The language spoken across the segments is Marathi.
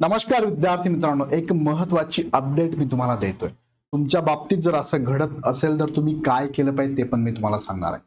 नमस्कार विद्यार्थी मित्रांनो एक महत्वाची अपडेट मी तुम्हाला देतोय. तुमच्या बाबतीत जर असं घडत असेल तर तुम्ही काय केलं पाहिजे ते पण मी तुम्हाला सांगणार आहे.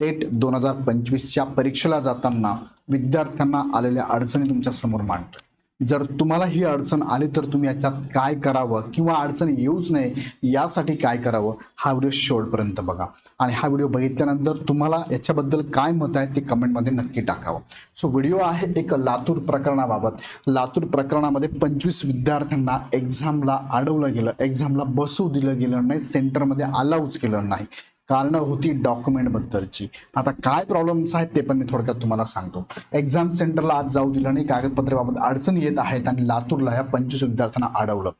टेट दोन हजार पंचवीसच्या परीक्षेला जाताना विद्यार्थ्यांना आलेल्या अडचणी तुमच्यासमोर मांडतोय. जर तुम्हाला ही अडचण आली तर तुम्ही याच्यात काय करावं किंवा अडचण येऊच नये यासाठी काय करावं हा व्हिडिओ शेवटपर्यंत बघा. आणि हा व्हिडिओ बघितल्यानंतर तुम्हाला याच्याबद्दल काय मत आहे ते कमेंटमध्ये नक्की टाकावं. सो व्हिडिओ आहे एक लातूर प्रकरणाबाबत. लातूर प्रकरणामध्ये पंचवीस विद्यार्थ्यांना एक्झामला अडवलं गेलं. एक्झामला बसू दिलं गेलं नाही सेंटरमध्ये अलाउच केलं नाही. कारण होती डॉक्युमेंट बद्दलची. आता काय प्रॉब्लेम्स आहेत ते पण मी थोडक्यात तुम्हाला सांगतो. एक्झाम सेंटरला आज जाऊ दिलं नाही कागदपत्राबाबत अडचणी येत आहेत आणि लातूरला या पंचवीस विद्यार्थ्यांना अडवलं.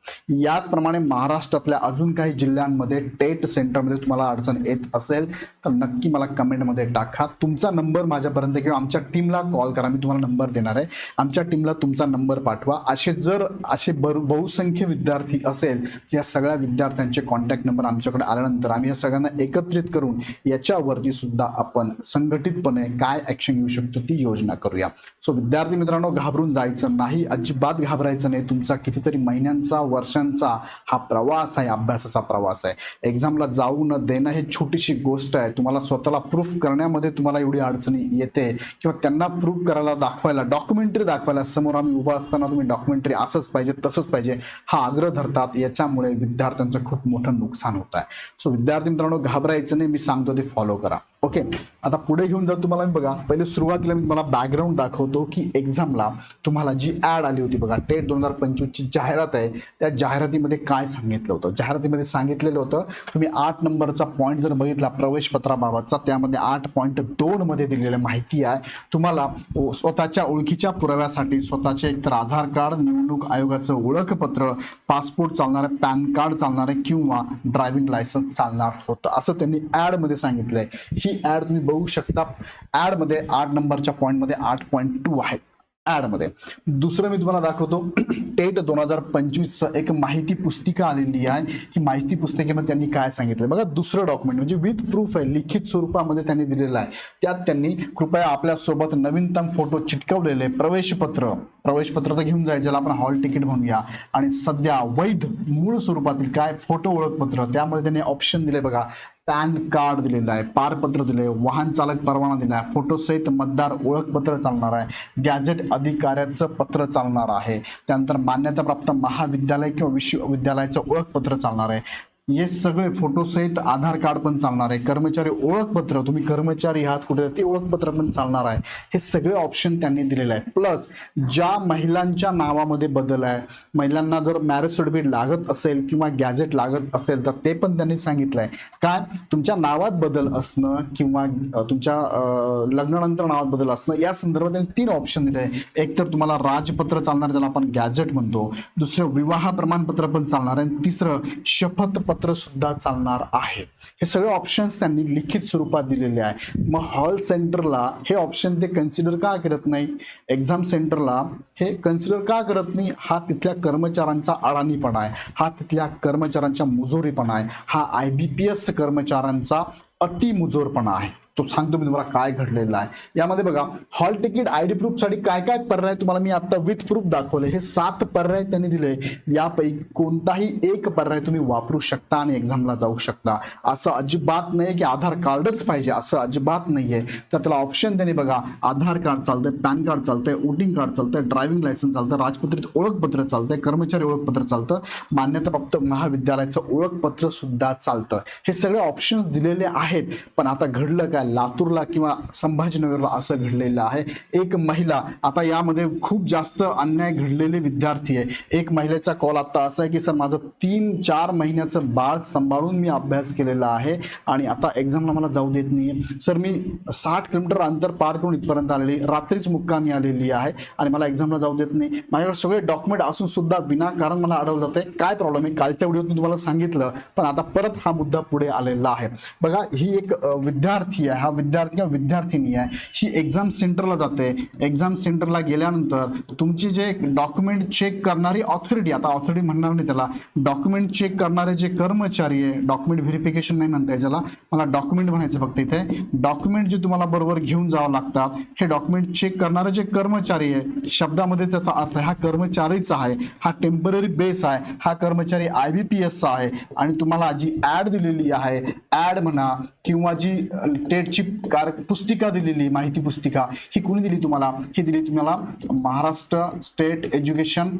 याचप्रमाणे महाराष्ट्रातल्या अजून काही जिल्ह्यांमध्ये टेट सेंटरमध्ये तुम्हाला अडचण येत असेल तर नक्की मला कमेंटमध्ये टाका. तुमचा नंबर माझ्यापर्यंत किंवा आमच्या टीमला कॉल करा. मी तुम्हाला नंबर देणार आहे. आमच्या टीमला तुमचा नंबर पाठवा. असे जर असे बर बहुसंख्य विद्यार्थी असेल या सगळ्या विद्यार्थ्यांचे कॉन्टॅक्ट नंबर आमच्याकडे आल्यानंतर आम्ही या सगळ्यांना एकत्र एकत्रित करून याच्यावरती सुद्धा आपण संघटितपणे काय ऍक्शन घेऊ शकतो ती योजना करूया. सो विद्यार्थी मित्रांनो घाबरून जायचं नाही अजिबात घाबरायचं नाही. तुमचा कितीतरी महिन्यांचा वर्षांचा हा प्रवास आहे अभ्यासाचा प्रवास आहे. एक्झामला जाऊ न देणं हे छोटीशी गोष्ट आहे. तुम्हाला स्वतःला प्रूफ करण्यामध्ये तुम्हाला एवढी अडचणी येते किंवा त्यांना प्रूफ करायला दाखवायला डॉक्युमेंटरी दाखवायला समोर आम्ही उभा असताना तुम्ही डॉक्युमेंटरी असंच पाहिजे तसंच पाहिजे हा आग्रह धरतात. याच्यामुळे विद्यार्थ्यांचं खूप मोठं नुकसान होत आहे. सो विद्यार्थी मित्रांनो घाबरायचं नाही मी सांगतो ते फॉलो करा. ओके आता पुढे घेऊन जर तुम्हाला मी बघा पहिले सुरुवातीला मी तुम्हाला बॅकग्राऊंड दाखवतो की एक्झामला तुम्हाला जी ऍड आली होती बघा टेट दोन हजार पंचवीसची जाहिरात आहे त्या जाहिरातीमध्ये काय सांगितलं होतं? जाहिरातीमध्ये सांगितलेलं होतं तुम्ही आठ नंबरचा पॉईंट जर बघितला प्रवेश पत्राबाबतचा त्यामध्ये आठ पॉईंट दोन मध्ये दिलेली माहिती आहे. तुम्हाला स्वतःच्या ओळखीच्या पुराव्यासाठी स्वतःचे एकतर आधार कार्ड निवडणूक आयोगाचं ओळखपत्र पासपोर्ट चालणार पॅन कार्ड चालणार किंवा ड्रायव्हिंग लायसन्स चालणार होतं. असं त्यांनी ऍडमध्ये सांगितलंय. ही ऍड तुम्ही बघू शकता. ऍडमध्ये आठ नंबरच्या पॉईंटमध्ये आठ पॉईंट टू आहे. ऍडमध्ये. दुसरं मी तुम्हाला दाखवतो. टेट दोन हजार पंचवीस एक माहिती पुस्तिका आलेली आहे. ही माहिती पुस्तिकेमध्ये त्यांनी काय सांगितलं बघा दुसरं डॉक्युमेंट म्हणजे विथ प्रूफ आहे. लिखित स्वरूपामध्ये त्यांनी दिलेलं आहे. त्यात त्यांनी कृपया आपल्यासोबत नवीनतम फोटो चिटकवलेले प्रवेशपत्र प्रवेशपत्र तर घेऊन जायचं ज्याला आपण हॉल तिकीट म्हणूया आणि सध्या वैध मूळ स्वरूपातील काय फोटो ओळखपत्र त्यामध्ये त्यांनी ऑप्शन दिले बघा. पॅन कार्ड दिलेलं आहे पारपत्र दिले वाहन चालक परवाना दिला आहे फोटोसहित मतदार ओळखपत्र चालणार आहे गॅजेट अधिकाऱ्याचं पत्र चालणार आहे. त्यानंतर मान्यताप्राप्त महाविद्यालय किंवा विश्वविद्यालयाचं ओळखपत्र चालणार आहे. हे सगळे फोटोसहित आधार कार्ड पण चालणार आहे. कर्मचारी ओळखपत्र तुम्ही कर्मचारी आहात कुठे ते ओळखपत्र पण चालणार आहे. हे सगळे ऑप्शन त्यांनी दिलेले आहे प्लस ज्या महिलांच्या नावामध्ये बदल आहे महिलांना जर मॅरेज सर्टिफिकेट लागत असेल किंवा गॅजेट लागत असेल तर ते पण त्यांनी सांगितलंय काय? तुमच्या नावात बदल असणं किंवा तुमच्या लग्नानंतर नावात बदल असणं या संदर्भात त्यांनी तीन ऑप्शन दिले आहे एक तर तुम्हाला राजपत्र चालणार ज्याला आपण गॅजेट म्हणतो. दुसरं विवाह प्रमाणपत्र पण चालणार आहे. तिसरं शपथपत्र सुद्धा चालणार आहे. हे सगळे ऑप्शन्स त्यांनी लिखित स्वरूपात दिलेले आहे. मग हॉल सेंटरला हे ऑप्शन ते कन्सिडर का करत नाही? एक्झाम सेंटरला हे कन्सिडर का करत नाही? हा तिथल्या कर्मचाऱ्यांचा अडाणीपणा आहे. हा तिथल्या कर्मचाऱ्यांच्या मुजोरीपणा आहे. हा आय बी पी एस कर्मचाऱ्यांचा अतिमुजोरपणा आहे. तो सांगतो मी तुम्हाला काय घडलेलं आहे. यामध्ये बघा हॉल तिकीट आयडी प्रूफसाठी काय काय पर्याय तुम्हाला मी आता विथ प्रूफ दाखवले. हे सात पर्याय त्यांनी दिले. यापैकी कोणताही एक पर्याय तुम्ही वापरू शकता आणि एक्झामला जाऊ शकता. असं अजिबात नाही की आधार कार्डच पाहिजे. असं अजिबात नाहीये. तर त्याला ऑप्शन त्यांनी बघा आधार कार्ड चालतंय पॅन कार्ड चालतंय वोटिंग कार्ड चालतंय ड्रायव्हिंग लायसन्स चालतं राजपत्रित ओळखपत्र चालतंय कर्मचारी ओळखपत्र चालतं मान्यताप्राप्त महाविद्यालयाचं ओळखपत्र सुद्धा चालतं. हे सगळे ऑप्शन्स दिलेले आहेत. पण आता घडलं काय? लातूरला किंवा संभाजीनगरला असं घडलेलं आहे. एक महिला आता यामध्ये खूप जास्त अन्याय घडलेले विद्यार्थी आहे. एक महिलेचा कॉल आता असा आहे की सर माझं तीन चार महिन्याचं बाळ सांभाळून मी अभ्यास केलेला आहे आणि आता एक्झामला मला जाऊ देत नाहीये. सर मी साठ किलोमीटर अंतर पार करून इथपर्यंत आलेली रात्रीच मुक्कामी आलेली आहे आणि मला एक्झामला जाऊ देत नाही. माझ्याकडे सगळे डॉक्युमेंट असून सुद्धा विनाकारण मला अडवलं जाते काय प्रॉब्लेम आहे? कालच्या व्हिडिओत मी तुम्हाला सांगितलं पण आता परत हा मुद्दा पुढे आलेला आहे. बघा ही एक विद्यार्थी आहे. आहे. हा विद्यार्थी किंवा विद्यार्थिनी आहे. ही एक्झाम सेंटरला जाते एक्झाम सेंटरला गेल्यानंतर तुमची जे डॉक्युमेंट चेक करणारी ऑथॉरिटी आता ऑथॉरिटी म्हणणार नाही त्याला. डॉक्युमेंट चेक करणारे जे कर्मचारी आहे डॉक्युमेंट व्हेरिफिकेशन नाही म्हणता त्याला मला डॉक्युमेंट म्हणायचं फक्त इथे. डॉक्युमेंट जे तुम्हाला बरोबर घेऊन जावं लागतात हे डॉक्युमेंट चेक करणारे जे कर्मचारी आहे शब्दामध्ये त्याचा अर्थ आहे हा कर्मचारीचा आहे. हा टेंपररी बेस आहे. हा कर्मचारी आय बी पी एसचा आहे. आणि तुम्हाला जी ऍड दिलेली आहे ऍड म्हणा किंवा जी टेटची कार पुस्तिका दिलेली माहिती पुस्तिका. ही कोणी दिली तुम्हाला? ही दिली तुम्हाला महाराष्ट्र स्टेट एज्युकेशन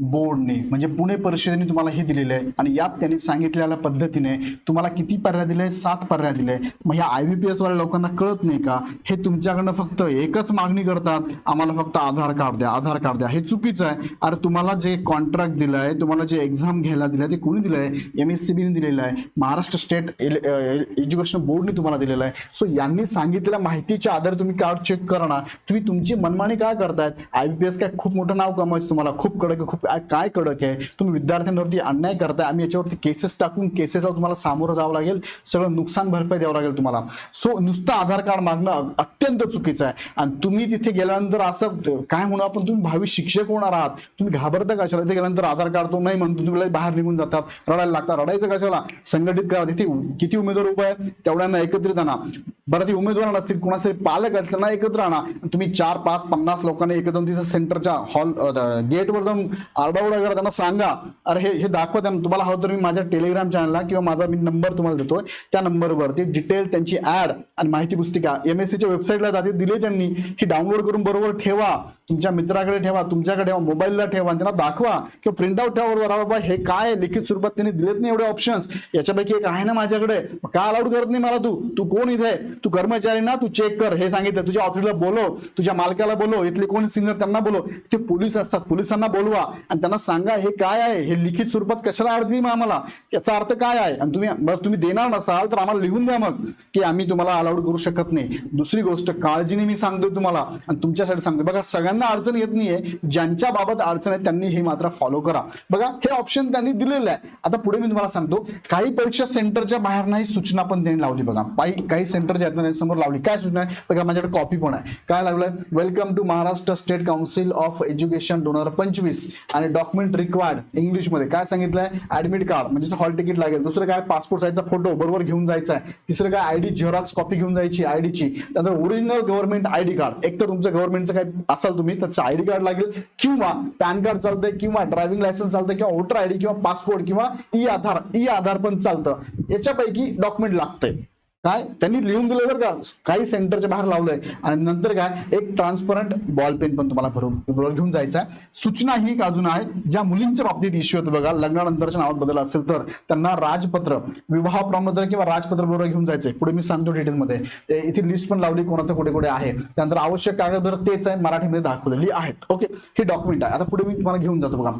बोर्डने म्हणजे पुणे परिषदेने तुम्हाला हे दिलेलं आहे. आणि यात त्यांनी सांगितलेल्या पद्धतीने तुम्हाला किती पर्याय दिले? सात पर्याय दिले. मग ह्या आय बी पी एस वाल्या लोकांना कळत नाही का? हे तुमच्याकडनं फक्त एकच मागणी करतात. आम्हाला फक्त आधार कार्ड द्या आधार कार्ड द्या. हे चुकीचं आहे. अरे तुम्हाला जे कॉन्ट्रॅक्ट दिलाय तुम्हाला जे एक्झाम घ्यायला दिलाय ते कोणी दिलंय एम एस सी बीने दिलेलं आहे. महाराष्ट्र स्टेट एज्युकेशन बोर्डने तुम्हाला दिलेलं आहे. सो यांनी सांगितलेल्या माहितीच्या आधारे तुम्ही कार्ड चेक करणार. तुम्ही तुमची मनमानी काय करतायत? आय बी पी एस काय खूप मोठं नाव कमवायचं तुम्हाला? खूप कडक खूप काय- कडक आहे? तुम्ही विद्यार्थ्यांवरती अन्याय करताय. आम्ही याच्यावरती केसेस टाकून केसेसला तुम्हाला सामोरं जावं लागेल. सगळं नुकसान भरपाई द्यावं लागेल तुम्हाला. सो नुसतं आधार कार्ड मागणं अत्यंत चुकीचं आहे. आणि तुम्ही तिथे गेल्यानंतर असं काय म्हणू आपण तुम्ही भावी शिक्षक होणार आहात. तुम्ही घाबरता कशाला? तिथे गेल्यानंतर आधार कार्ड तो नाही म्हणतो. तुम्ही बाहेर निघून जातात. रडायला लागतात. रडायचं कशाला? संघटित करा. तिथे किती उमेदवार उभे आहेत? तेवढ्यांना एकत्रित आणा. बरं ती उमेदवार असतील कोणाचे पालक असतील ना एकत्र आणा. तुम्ही चार पाच पन्नास लोकांनी एकत्र तिथे सेंटरच्या हॉल गेटवर जाऊन आरडाओरडा करा त्यांना सांगा. अरे हे हे दाखवा त्यांना. तुम्हाला हवं तर मी माझ्या टेलिग्राम चॅनलला किंवा माझा मी नंबर तुम्हाला देतोय. त्या नंबरवरती डिटेल त्यांची ऍड आणि माहिती पुस्तिका एम एस सीच्या वेबसाईटला जाते दिले त्यांनी. ही डाउनलोड करून बरोबर ठेवा. तुमच्या मित्राकडे ठेवा तुमच्याकडे ठेवा मोबाईलला ठेवा आणि त्यांना दाखवा. किंवा प्रिंट आउट ठेवा बरोबर बाबा हे काय? लिखित स्वरूपात त्यांनी दिलेत नाही एवढे ऑप्शन्स याच्यापैकी एक आहे ना माझ्याकडे. का अलाउड करत नाही मला तू? तू कोण इथे? तू कर्मचारी ना? तू चेक कर. हे सांगितलं. तुझ्या ऑफिसला बोलो. तुझ्या मालकाला बोलो. इथले कोण सिनियर त्यांना बोलो. ते पोलीस असतात. पोलिसांना बोलवा. आणि त्यांना सांगा हे काय आहे? हे लिखित स्वरूपात कशाला अर्थ दिली आम्हाला? याचा अर्थ काय आहे? आणि तुम्ही तुम्ही देणार नसाल तर आम्हाला लिहून द्या मग की आम्ही तुम्हाला अलाउड करू शकत नाही. दुसरी गोष्ट काळजीने मी सांगतोय तुम्हाला आणि तुमच्यासाठी सांगतो बघा सगळ्यांना अडचण येत नाहीये. ज्यांच्या बाबत अडचण आहे त्यांनी हे मात्र फॉलो करा. बघा हे ऑप्शन त्यांनी दिलेलं आहे. आता पुढे मी तुम्हाला सांगतो काही परीक्षा सेंटरच्या बाहेर नाही सूचना पण त्यांनी लावली बघा. काही काही सेंटर जे आहेत ना लावली. काय सूचना आहे? बघा माझ्याकडे कॉपी पण आहे. काय लावलंय welcome to Maharashtra state council of education दोन हजार पंचवीस. आणि डॉक्युमेंट रिक्वायर्ड इंग्लिशमध्ये. काय सांगितलंय? ऍडमिट कार्ड म्हणजे हॉल तिकीट लागेल. दुसरं काय? पासपोर्ट साईजचा फोटो बरोबर घेऊन जायचा आहे तिसरं काय? आयडी झेरॉक्स कॉपी घेऊन जायची आयडीची त्यानंतर ओरिजिनल गव्हर्नमेंट आयडी कार्ड एक तर तुमचं गव्हर्नमेंटचं काय असाल तुम्ही त्याचं आयडी कार्ड लागेल. किंवा पॅन कार्ड चालतंय किंवा ड्रायव्हिंग लायसन्स चालतंय किंवा वोटर आयडी किंवा पासपोर्ट किंवा ई आधार ई आधार पण चालतं. याच्यापैकी डॉक्युमेंट लागतंय. काय? त्यांनी लिहून दिलं बरं का. काही सेंटरच्या बाहेर लावलंय. आणि नंतर काय? एक ट्रान्सपरंट बॉल पेन पण तुम्हाला भरून बरोबर घेऊन जायचं आहे. सूचना ही एक अजून आहे ज्या मुलींच्या बाबतीत इश्यू होतं बघा. लग्नानंतरच्या नावात बदल असेल तर त्यांना राजपत्र विवाह प्रमाणपत्र किंवा राजपत्र बरोबर घेऊन जायचंय. पुढे मी सांगतो डिटेलमध्ये ते इथे लिस्ट पण लावली कोणाचं कुठे कुठे आहे. त्यानंतर आवश्यक कागदपत्र तेच आहे मराठीमध्ये दाखवलेली आहेत. ओके हे डॉक्युमेंट आहे. आता पुढे मी तुम्हाला घेऊन जातो बघा.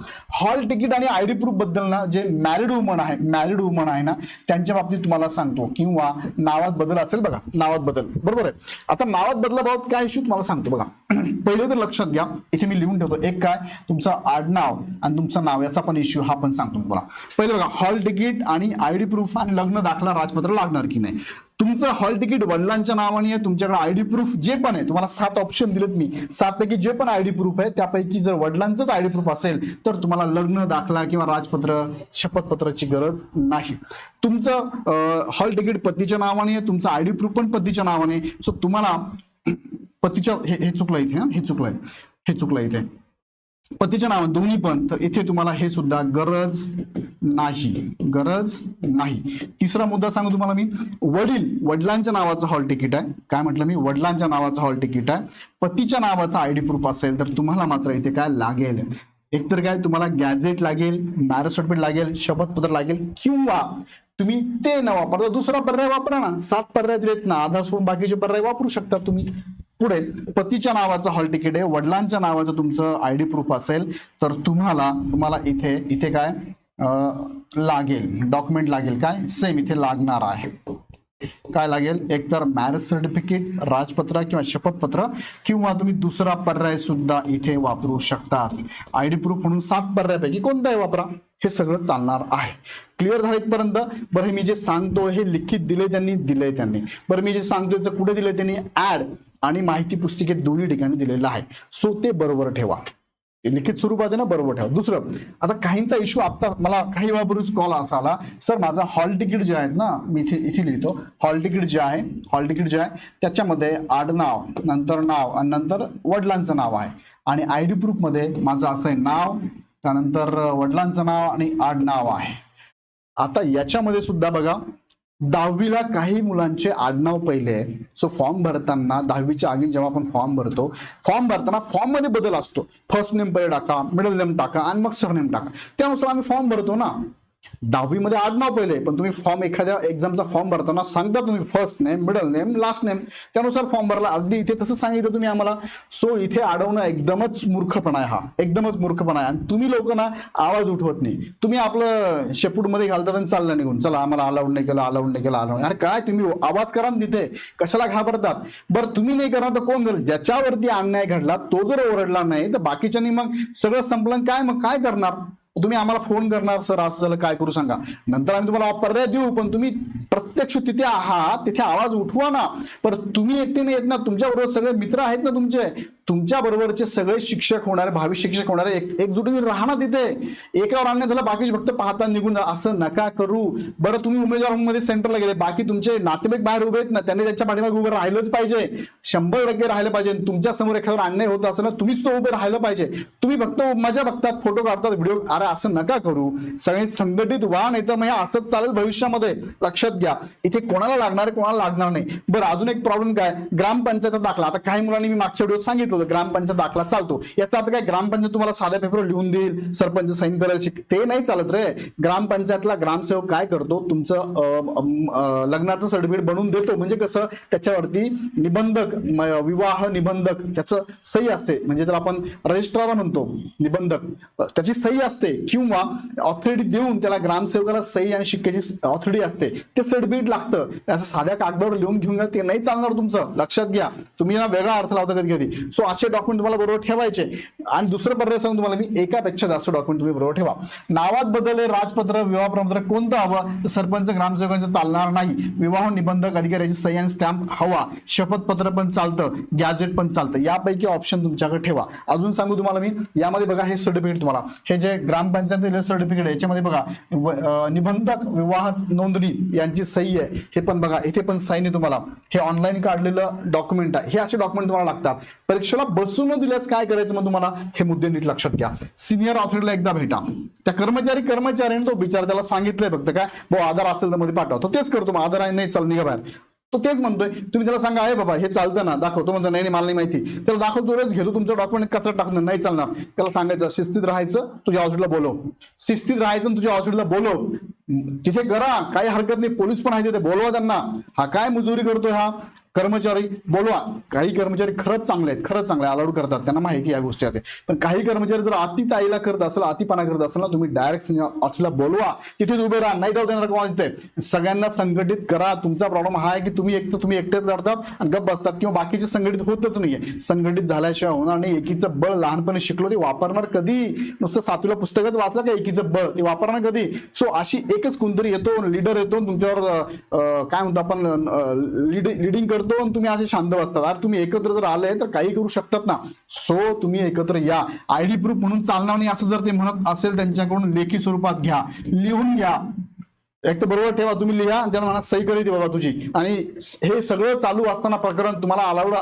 हॉल तिकीट आणि आयडी प्रूफबद्दल ना जे मॅरिड वुमन आहे मॅरिड वुमन आहे ना त्यांच्या बाबतीत तुम्हाला सांगतो. किंवा नावात बदल असेल बघा. नावात बदल. बरोबर आहे. आता नावात बदलाबाबत काय इश्यू तुम्हाला सांगतो बघा. पहिले तर लक्षात घ्या. इथे मी लिहून ठेवतो. एक काय? तुमचं आडनाव आणि तुमचं नाव याचा पण इश्यू हा पण सांगतो तुम्हाला. पहिले बघा हॉल तिकीट आणि आयडी प्रूफ आणि लग्न दाखला राजपत्र लागणार की नाही? तुमचं हॉल तिकीट वडिलांच्या नावाने आहे तुमच्याकडे आयडी प्रूफ जे पण आहे तुम्हाला सात ऑप्शन दिलेत मी. सात पैकी जे पण आयडी प्रूफ आहे त्यापैकी जर वडिलांचंच आयडी प्रूफ असेल तर तुम्हाला लग्न दाखला किंवा राजपत्र शपथपत्राची गरज नाही. तुमचं हॉल तिकीट पतीच्या नावाने आहे तुमचं आयडी प्रूफ पण पतीच्या नावाने सो तुम्हाला पतीच्या हे हे चुकलं इथे हे चुकलंय हे चुकलं इथे. पतीच्या नावाने दोन्ही पण. तर इथे तुम्हाला हे सुद्धा गरज नाही. गरज नाही. तिसरा मुद्दा सांगू तुम्हाला मी. वडील वडिलांच्या नावाचं हॉल तिकीट आहे. काय म्हटलं मी? वडिलांच्या नावाचं हॉल तिकीट आहे. पतीच्या नावाचा आयडी प्रूफ असेल तर तुम्हाला मात्र इथे काय लागेल? एकतर काय तुम्हाला गॅझेट लागेल मॅरेज सर्टिफिकेट लागेल शपथपत्र लागेल किंवा तुम्ही ते न वापरता दुसरा पर्याय वापरा ना. सात पर्याय दिलेत ना. आधार सोडून बाकीचे पर्याय वापरू शकता तुम्ही. पुढे पतीच्या नावाचं हॉल तिकीट आहे वडिलांच्या नावाचं तुमचं आयडी प्रूफ असेल तर तुम्हाला तुम्हाला इथे इथे काय लागेल डॉक्युमेंट लागेल. काय? सेम इथे लागणार आहे. काय लागेल? एकतर मॅरेज सर्टिफिकेट राजपत्र किंवा शपथपत्र किंवा तुम्ही दुसरा पर्याय सुद्धा इथे वापरू शकता आय डी प्रूफ म्हणून सात पर्यायापैकी कोणताही वापरा. हे सगळं चालणार आहे. क्लिअर झालं इथपर्यंत बरं मी जे सांगतो हे लिखित दिले त्यांनी दिले त्यांनी. बरं मी जे सांगतो कुठे दिले त्यांनी? ऍड आणि माहिती पुस्तिकेत दोन्ही ठिकाणी दिलेलं आहे. सो ते बरोबर ठेवा. लिखित स्वरूपात आहे ना बरोबर ठेवा. दुसरं आता काहींचा इश्यू आता मला काही वेळापूर्वीच कॉल असा आला. सर माझा हॉल तिकीट जे आहे ना मी इथे इथे लिहितो. हॉल तिकीट जे आहे हॉल तिकीट जे आहे त्याच्यामध्ये आडनाव नंतर नाव आणि नंतर वडिलांचं नाव आहे. आणि आय डी प्रूफमध्ये माझं असं आहे नाव त्यानंतर वडिलांचं नाव आणि आडनाव आहे. आता याच्यामध्ये सुद्धा बघा दहावीला काही मुलांचे आडनाव पहिले आहे सो फॉर्म भरताना दहावीच्या आगी जेव्हा आपण फॉर्म भरतो फॉर्म भरताना फॉर्ममध्ये बदल असतो. फर्स्ट नेम पहिले टाका मिडल नेम टाका आणि मग सरनेम टाका. त्यानुसार आम्ही फॉर्म भरतो ना. दहावीमध्ये आडनाव पहिले पण तुम्ही फॉर्म एखाद्या एक्झामचा फॉर्म भरताना सांगता तुम्ही first name middle name last name त्यानुसार फॉर्म भरला. अगदी इथे तसं सांगितलं तुम्ही आम्हाला. सो इथे अडवणं एकदमच मूर्खपणा आहे हा. एकदमच मूर्खपणा आहे. आणि तुम्ही लोक ना आवाज उठवत नाही. तुम्ही आपलं शेपूटमध्ये घालतात आणि चाललं निघून. चला आम्हाला अलाउड नाही केलं अलाउड नाही केलं अलाउड अरे काय तुम्ही आवाज करा ना तिथे. कशाला घाबरतात? बरं तुम्ही नाही करणार तर कोण करेल? ज्याच्यावरती अन्याय घडला तो जर ओरडला नाही तर बाकीच्यांनी मग सगळं संपलं काय मग? काय करणार? तुम्ही आम्हाला फोन करणार सर असं झालं काय करू सांगा? नंतर आम्ही तुम्हाला पर्याय देऊ पण तुम्ही प्रत्यक्ष तिथे आहात तिथे आवाज उठवा ना. पण तुम्ही एकटे नाही येत ना तुमच्या बरोबर सगळे मित्र आहेत ना तुमचे. तुमच्या बरोबरचे सगळे शिक्षक होणारे भावी शिक्षक होणारे एक एकजुटीने राहणार तिथे. एकावर आणण्यात झालं बाकी फक्त पाहता निघून जा. असं नका करू. बरं तुम्ही उमेदवारमध्ये सेंटरला गेले. बाकी तुमचे नातेवाईक बाहेर उभे आहेत ना त्यांनी त्यांच्या पाठीमागे उभं राहिलंच पाहिजे. शंभर टक्के राहिलं पाहिजे. तुमच्यासमोर एखाद्यावर अन्याय होत असं ना तुम्हीच तो उभे राहिलं पाहिजे. तुम्ही फक्त मजा बघतात फोटो काढतात व्हिडिओ अरे असं नका करू. सगळे संघटित व्हा नाही तर मग असंच चालेल भविष्यामध्ये. लक्षात घ्या. इथे कोणाला लागणार कोणाला लागणार नाही. बरं अजून एक प्रॉब्लेम काय? ग्रामपंचायत दाखला. आता काही मुलांनी मी मागच्या व्हिडिओत सांगितलं होतं ग्रामपंचायत दाखला चालतो. याचा अर्थ काय? ग्रामपंचायत तुम्हाला साध्या पेपर लिहून देईल सरपंच साईन करायला ते नाही चालत रे. ग्रामपंचायतला ग्रामसेवक काय करतो? तुमचं अं, लग्नाचं सर्टिफिकेट बनवून देतो. म्हणजे कसं? त्याच्यावरती निबंधक विवाह निबंधक त्याचं सही असते. म्हणजे तर आपण रजिस्ट्रार म्हणतो निबंधक त्याची सही असते. किंवा ऑथॉरिटी देऊन त्याला ग्रामसेवकाला सही आणि शिक्क्याची ऑथॉरिटी असते. ते सडबीट लागतं. असं साध्या कागदावर लिहून घेऊन घ्या. ते नाही चालणार तुमचं. लक्षात घ्या. तुम्ही ना वेगळा अर्थ लावता कधी कधी. सो असे डॉक्युमेंट तुम्हाला बरोबर ठेवायचे. आणि दुसरं पर्याय सांगून तुम्हाला मी एकापेक्षा जास्त डॉक्युमेंट तुम्ही बरोबर ठेवा. नावात बदल आहे राजपत्र विवाह प्रमाणपत्र कोणतं हवं? तर सरपंच ग्रामसेवकांचं चालणार नाही. विवाह निबंधक अधिकाऱ्याची सही आणि स्टॅम्प हवा. शपथपत्र पण चालतं. गॅजेट पण चालतं. यापैकी ऑप्शन तुमच्याकडे ठेवा. अजून सांगू तुम्हाला मी. यामध्ये बघा हे सर्टिफिकेट तुम्हाला. हे जे ग्राम ग्रामपंचायत सर्टिफिकेट याच्यामध्ये बघा निबंधक विवाह नोंदणी यांची सही आहे. हे पण बघा इथे पण साईन आहे तुम्हाला. हे ऑनलाईन काढलेलं डॉक्युमेंट आहे. हे असे डॉक्युमेंट तुम्हाला लागतात. परीक्षेला बसून न दिल्यास काय करायचं मग तुम्हाला? हे मुद्दे नीट लक्षात घ्या. सिनियर ऑथॉरिटीला एकदा भेटा. त्या कर्मचारी कर्मचाऱ्याने तो बिचारा त्याला सांगितलंय फक्त काय? भाऊ आधार असेल तर मध्ये पाठवा. तो तेच करतो. मग आधार आहे नाही चल निघा बाहेर. तो तेच म्हणतोय तुम्ही त्याला सांगा आहे बाबा हे चालतं ना दाखवतो म्हणतो नाही मला नाही माहिती. त्याला दाखवतो रोज घेतो तुमचं डॉक्युमेंट कचरा टाकणं नाही चालणार. त्याला सांगायचं शिस्तीत राहायचं तुझ्या हॉस्पिटलला बोलव. शिस्तीत राहायचं आणि तुझ्या हॉस्पिटलला बोलव. तिथे करा काही हरकत नाही पोलीस पण आहे तिथे बोलवा त्यांना. हा काय मजुरी करतोय हा? कर्मचारी बोलवा. काही कर्मचारी खरंच चांगले आहेत खरंच चांगले अलाउड करतात त्यांना माहिती या गोष्टी आहे पण काही कर्मचारी जर अति ताईला करत असेल अतिपणा करत असेल ना तुम्ही डायरेक्ट ऑफिसला बोलवा. तिथेच उभे राहा नाही जाऊ देणार कोणाला तिथे. सगळ्यांना संघटित करा. तुमचा प्रॉब्लेम हा आहे की तुम्ही एक तर तुम्ही एकटेच लढतात आणि गप बसतात किंवा बाकीचे संघटित होतच नाहीये. संघटित झाल्याशिवाय होणार नाही. एकीचं बळ लहानपणी शिकलो ते वापरणार कधी? नुसतं सातवीला पुस्तकच वाचलं का एकीचं बळ? ते वापरणार कधी? सो अशी एकच कोणतरी येतो लीडर येतो आणि तुमच्यावर काय म्हणतो आपण लिडिंग करतो. दोन तुम्ही असे शांत बसतात. अरे तुम्ही एकत्र जर आले तर काही करू शकतात ना. सो तुम्ही एकत्र या. आयडी प्रूफ म्हणून चालणार नाही असं जर ते म्हणत असेल त्यांच्याकडून लेखी स्वरूपात घ्या. लिहून घ्या. एक तर बरोबर ठेवा तुम्ही लिहा आणि त्याला म्हणा सही करीत बाबा तुझी. आणि हे सगळं चालू असताना प्रकरण तुम्हाला अलाउड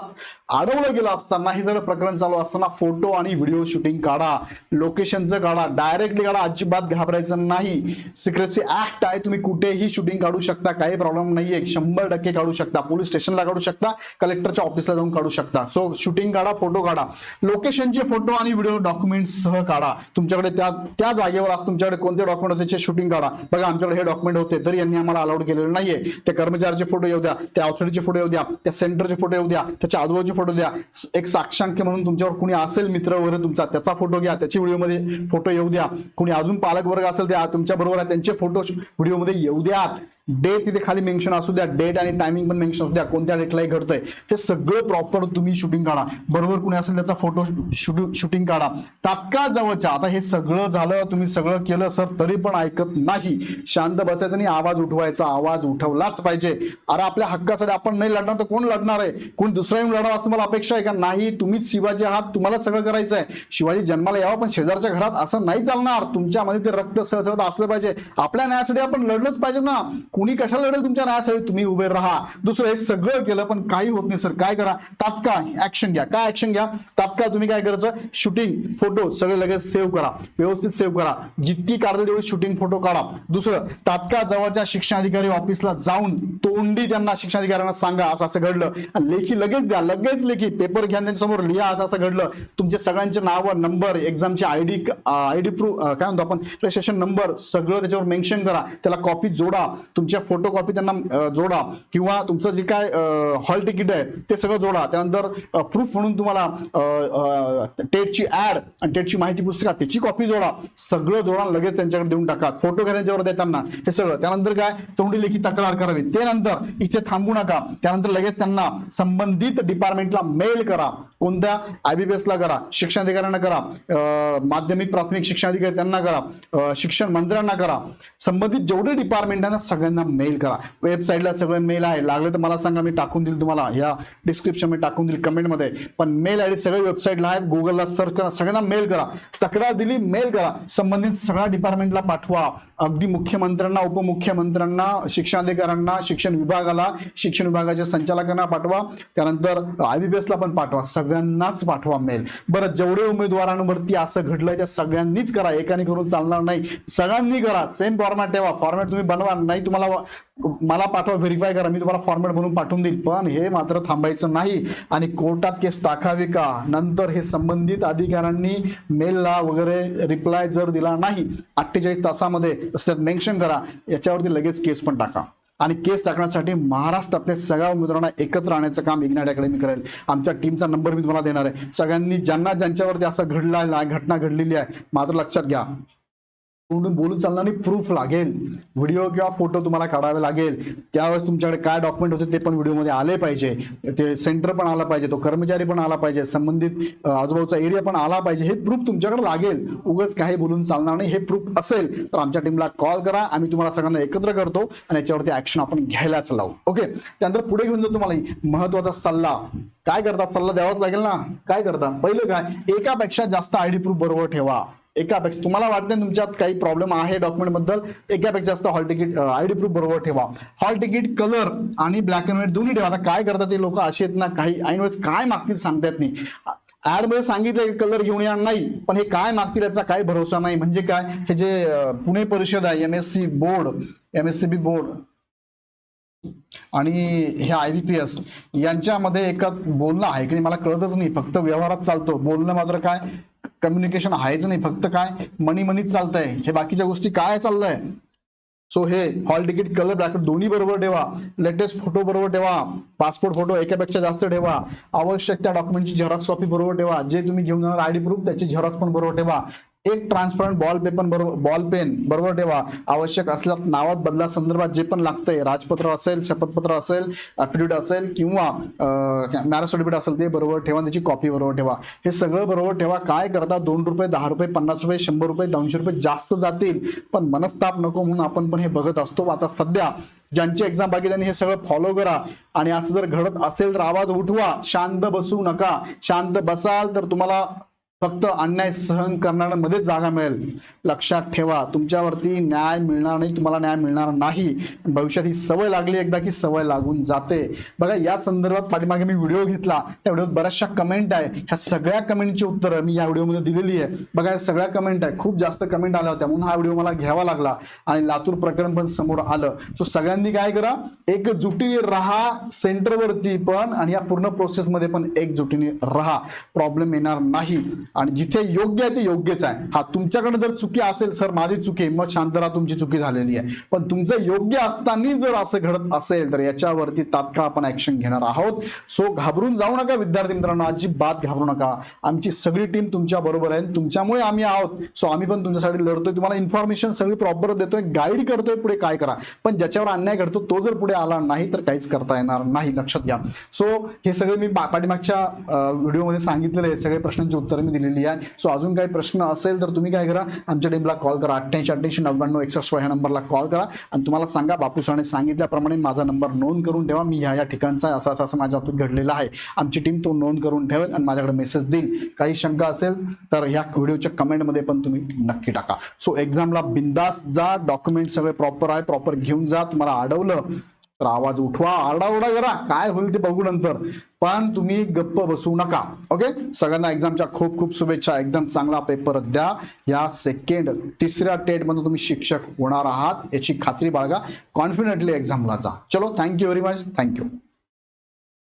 अडवलं गेलं असताना हे सगळं प्रकरण चालू असताना फोटो आणि व्हिडिओ शूटिंग काढा. लोकेशनचं काढा. डायरेक्टली काढा. अजिबात घाबरायचं नाही. सिक्रेसी ऍक्ट आहे. तुम्ही कुठेही शूटिंग काढू शकता. काही प्रॉब्लेम नाहीये. शंभर टक्के काढू शकता. पोलीस स्टेशनला काढू शकता. कलेक्टरच्या ऑफिसला जाऊन काढू शकता. सो शूटिंग काढा फोटो काढा. लोकेशनचे फोटो आणि व्हिडिओ डॉक्युमेंट सह काढा. तुमच्याकडे त्या त्या जागेवर आज तुमच्याकडे कोणते डॉक्युमेंट होते त्याचे शूटिंग काढा. बघा आमच्याकडे हे डॉक्युमेंट होते तरी यांनी आम्हाला अलाउड केलेलं नाहीये. त्या कर्मचाऱ्याचे फोटो येऊ द्या त्या ऑथॉरिटीचे फोटो येऊ द्या त्या सेंटरचे फोटो येऊ द्या त्याच्या आजूबाजूचे फोटो द्या. एक साक्षांक म्हणून तुमच्यावर कुणी असेल मित्र वगैरे तुमचा त्याचा फोटो घ्या त्याची व्हिडिओमध्ये फोटो येऊ द्या. कुणी अजून पालक वर्ग असेल त्या तुमच्या बरोबर आहे त्यांचे फोटो व्हिडिओमध्ये येऊ द्या. डेट तिथे खाली मेन्शन असू द्या डेट आणि टायमिंग पण मेन्शन असू द्या कोणत्या डेटलाही घडतंय हे सगळं प्रॉपर तुम्ही शूटिंग काढा. बरोबर कुणी असेल त्याचा फोटो शूटिंग काढा. तात्काळ जवळच्या आता हे सगळं झालं तुम्ही सगळं केलं सर तरी पण ऐकत नाही. शांत बसायचं आणि आवाज उठवायचा आवाज उठवलाच पाहिजे. अरे आपल्या हक्कासाठी आपण नाही लढणार तर कोण लढणार आहे? कोण दुसरा येऊन लढावा असं तुम्हाला अपेक्षा आहे का? नाही तुम्हीच शिवाजी आहात तुम्हाला सगळं करायचं आहे. शिवाजी जन्माला यावा पण शेजारच्या घरात असं नाही चालणार. तुमच्यामध्ये ते रक्त सळसळत असलं पाहिजे. आपल्या न्यायासाठी आपण लढलंच पाहिजे ना. कुणी कशाला लढेल तुमच्या न्यायासाठी तुम्ही उभे राहा. दुसरं हे सगळं केलं पण काही होत नाही सर. काय करा? तात्काळ ऍक्शन घ्या. काय ऍक्शन घ्या? तात्काळ तुम्ही काय करायचं? शूटिंग फोटो सगळे लगेच सेव्ह करा. व्यवस्थित सेव्ह करा. जितकी काढता तेवढी शूटिंग फोटो काढा. दुसरं तात्काळ जवळच्या शिक्षणाधिकारी ऑफिसला जाऊन तोंडी त्यांना शिक्षणाधिकाऱ्यांना सांगा असं असं घडलं. लेखी लगेच द्या. लगेच लेखी पेपर घ्या त्यांच्यासमोर लिहा असं असं घडलं. तुमचे सगळ्यांचे नाव नंबर एक्झामचे आयडी आयडी प्रूफ काय म्हणतो आपण? रजिस्ट्रेशन नंबर सगळं त्याच्यावर मेन्शन करा. त्याला कॉपी जोडा. तुमच्या फोटोकॉपी त्यांना जोडा. किंवा तुमचं जे काय हॉल तिकीट आहे ते सगळं जोडा. त्यानंतर प्रूफ म्हणून तुम्हाला टेटची ऍड आणि टेटची माहिती पुस्तकात त्याची कॉपी जोडा. सगळं जोडा लगेच त्यांच्याकडे देऊन टाका. फोटो घ्यायच्यावर त्यांच्यावर देताना. हे सगळं. त्यानंतर काय? तोंडी लेखी तक्रार करावी. त्यानंतर इथे थांबू नका. त्यानंतर लगेच त्यांना संबंधित डिपार्टमेंटला मेल करा. कोणत्या आयबीपीएस ला करा शिक्षणाधिकाऱ्यांना करा माध्यमिक प्राथमिक शिक्षणाधिकारी त्यांना करा शिक्षण मंत्र्यांना करा. संबंधित जेवढे डिपार्टमेंट आहे ना सगळ्यांना मेल करा. वेबसाईटला सगळे मेल आहे. लागले तर मला सांगा मी टाकून देईल तुम्हाला. या डिस्क्रिप्शनमध्ये टाकून देईल कमेंटमध्ये पण मेल आय डी सगळे वेबसाईटला आहे. गुगलला सर्च करा. सगळ्यांना मेल करा. तक्रार दिली मेल करा. संबंधित सगळ्या डिपार्टमेंटला पाठवा. अगदी मुख्यमंत्र्यांना उपमुख्यमंत्र्यांना शिक्षणाधिकाऱ्यांना शिक्षण विभागाला शिक्षण विभागाच्या संचालकांना पाठवा. त्यानंतर आयबीपीएसला पण पाठवा. सगळ्यांनाच पाठवा मेल. बरं जेवढे उमेदवारांवरती असं घडलंय त्या सगळ्यांनीच करा. एकाने करून चालणार नाही. सगळ्यांनी करा. सेम फॉर्मॅट ठेवा. फॉर्मॅट तुम्ही बनवा. नाही तुम्हाला मला पाठवा व्हेरीफाय करा. मी तुम्हाला फॉर्मॅट बनवून पाठवून देईल. पण हे मात्र थांबायचं नाही. आणि कोर्टात केस टाकावे का? नंतर हे संबंधित अधिकाऱ्यांनी मेलला वगैरे रिप्लाय जर दिला नाही अठ्ठेचाळीस तासामध्ये मेन्शन करा. याच्यावरती लगेच केस पण टाका. आणि केस टाकण्यासाठी महाराष्ट्रातल्या सगळ्या उमेदवारांना एकत्र आणण्याचं काम इग्नाट अकॅडमी करेल. आमच्या टीमचा नंबर मी तुम्हाला देणार आहे. सगळ्यांनी ज्यांना ज्यांच्यावरती असं घडला घटना घडलेली आहे मात्र लक्षात घ्या. तोंडून बोलून चालणार नाही प्रूफ लागेल. व्हिडिओ किंवा फोटो तुम्हाला काढावे लागेल. त्यावेळेस तुमच्याकडे काय डॉक्युमेंट होते ते पण व्हिडिओमध्ये आले पाहिजे. ते सेंटर पण आला पाहिजे तो कर्मचारी पण आला पाहिजे संबंधित आजूबाजूचा एरिया पण आला पाहिजे. हे प्रूफ तुमच्याकडे लागेल. उगाच काही बोलून चालणार नाही. हे प्रूफ असेल तर आमच्या टीमला कॉल करा. आम्ही तुम्हाला सगळ्यांना एकत्र करतो आणि याच्यावरती ऍक्शन आपण घ्यायलाच लावू. ओके त्यानंतर पुढे घेऊन जाऊ तुम्हाला महत्त्वाचा सल्ला. काय करता? सल्ला द्यावाच लागेल ना? काय करता? पहिलं काय? एकापेक्षा जास्त आयडी प्रूफ बरोबर ठेवा. एकापेक्षा तुम्हाला वाटतं तुमच्यात काही प्रॉब्लेम आहे डॉक्युमेंटबद्दल? एकापेक्षा जास्त हॉल तिकीट आयडी प्रूफ बरोबर ठेवा. हॉल तिकीट कलर आणि ब्लॅक अँड व्हाईट दोन्ही ठेवा. आता काय करतात ते लोक? असे आहेत ना काही ऐन वेळेस काय मागतील सांगता येत नाही ऍडमध्ये सांगितलं कलर घेऊन या नाही. पण हे काय मागतील याचा काही भरोसा नाही. म्हणजे काय? हे जे पुणे परिषद आहे M S C board M S C B board आणि हे आय बी पी एस यांच्यामध्ये एकात बोलणं आहे की मला कळतच नाही. फक्त व्यवहारात चालतो. बोलणं मात्र काय? कम्युनिकेशन आहेच नाही. फक्त काय? मनी मनीच चालतंय. हे बाकीच्या गोष्टी काय चाललंय? सो हे हॉल तिकीट कलर ब्रॅकेट दोन्ही बरोबर ठेवा. लेटेस्ट फोटो बरोबर ठेवा. पासपोर्ट फोटो एकापेक्षा जास्त ठेवा. आवश्यक त्या डॉक्युमेंटची झेरॉक्स कॉपी बरोबर ठेवा. जे तुम्ही घेऊन जाणार आयडी प्रूफ त्याची झेरॉक्स पण बरोबर ठेवा. एक ट्रान्सपरंट बॉल पेपर बरोबर बॉल पेन बरोबर ठेवा. आवश्यक असल्या नावात बदला संदर्भात जे पण लागतंय राजपत्र असेल शपथपत्र असेल अफिडेविट असेल किंवा मॅरेज सर्टिफिकेट असेल ते बरोबर ठेवा त्याची कॉपी बरोबर ठेवा. हे सगळं बरोबर ठेवा. काय करता? दोन रुपये दहा रुपये पन्नास रुपये शंभर रुपये दोनशे रुपये जास्त जातील. पण मनस्ताप नको म्हणून आपण पण हे बघत असतो. आता सध्या ज्यांची एक्झाम बाकी त्यांनी हे सगळं फॉलो करा. आणि असं जर घडत असेल तर आवाज उठवा. शांत बसू नका. शांत बसाल तर तुम्हाला फक्त अन्याय सहन करणाऱ्यांमध्ये जागा मिळेल. लक्षात ठेवा तुमच्यावरती न्याय मिळणार नाही तुम्हाला न्याय मिळणार नाही. भविष्यात ही सवय लागली एकदा की सवय लागून जाते. बघा या संदर्भात पाठीमागे मी व्हिडिओ घेतला. त्या व्हिडिओत बऱ्याचशा कमेंट आहे. ह्या सगळ्या कमेंटची उत्तरं मी या व्हिडिओमध्ये दिलेली आहे. बघा या सगळ्या कमेंट आहे. खूप जास्त कमेंट आल्या होत्या म्हणून हा व्हिडिओ मला घ्यावा लागला आणि लातूर प्रकरण पण समोर आलं. सो सगळ्यांनी काय करा एकजुटीने राहा सेंटरवरती पण आणि या पूर्ण प्रोसेसमध्ये पण एकजुटीने राहा. प्रॉब्लेम येणार नाही. आणि जिथे योग्य आहे ते योग्यच आहे. हा तुमच्याकडे जर चुकी असेल सर माझी चुकी आहे, मग शांत राहा तुमची चुकी झालेली आहे. पण तुमचं योग्य असताना जर असं घडत असेल तर याच्यावरती तात्काळ आपण ऍक्शन घेणार आहोत. सो घाबरून जाऊ नका विद्यार्थी मित्रांनो अजिबात घाबरू नका. आमची सगळी टीम तुमच्या बरोबर आहे तुमच्यामुळे आम्ही आहोत. सो आम्ही पण तुमच्यासाठी लढतोय. तुम्हाला इन्फॉर्मेशन सगळी प्रॉपर देतोय गाईड करतोय पुढे काय करा. पण ज्याच्यावर अन्याय घडतो तो जर पुढे आला नाही तर काहीच करता येणार नाही. लक्षात घ्या. सो हे सगळे मी पाठीमागच्या व्हिडिओमध्ये सांगितलेले सगळे प्रश्नांची उत्तरं मी दिलेली आहे. सो अजून काही प्रश्न असेल तर तुम्ही काय करा आमच्या टीमला कॉल करा. अठ्ठ्याऐंशी अठ्ठ्याऐंशी नव्याण्णव एकसष्ट ह्या नंबरला कॉल करा. आणि तुम्हाला सांगा बापू सरांनी सांगितल्याप्रमाणे माझा नंबर नोंद करून ठेवा. मी ह्या या ठिकाणचा आहे, असं असं असं माझ्या बाबतीत घडलेलं आहे. आमची टीम तो नोंद करून ठेवेल आणि माझ्याकडे मेसेज देईल. काही शंका असेल तर ह्या व्हिडिओच्या कमेंटमध्ये पण तुम्ही नक्की टाका. सो एक्झामला बिंदास जा. डॉक्युमेंट सगळे प्रॉपर आहे. प्रॉपर घेऊन जा. तुम्हाला अडवलं तर आवाज उठवा आरडाओरडा करा. काय होईल ते बघू नंतर. पण तुम्ही गप्प बसू नका. ओके सगळ्यांना एक्झामच्या खूप खूप शुभेच्छा. एकदम चांगला पेपर द्या. या सेकंड तिसऱ्या टेटमध्ये तुम्ही शिक्षक होणार आहात. याची खात्री बाळगा. कॉन्फिडेंटली एक्झामला जा. चलो थँक्यू व्हेरी मच थँक्यू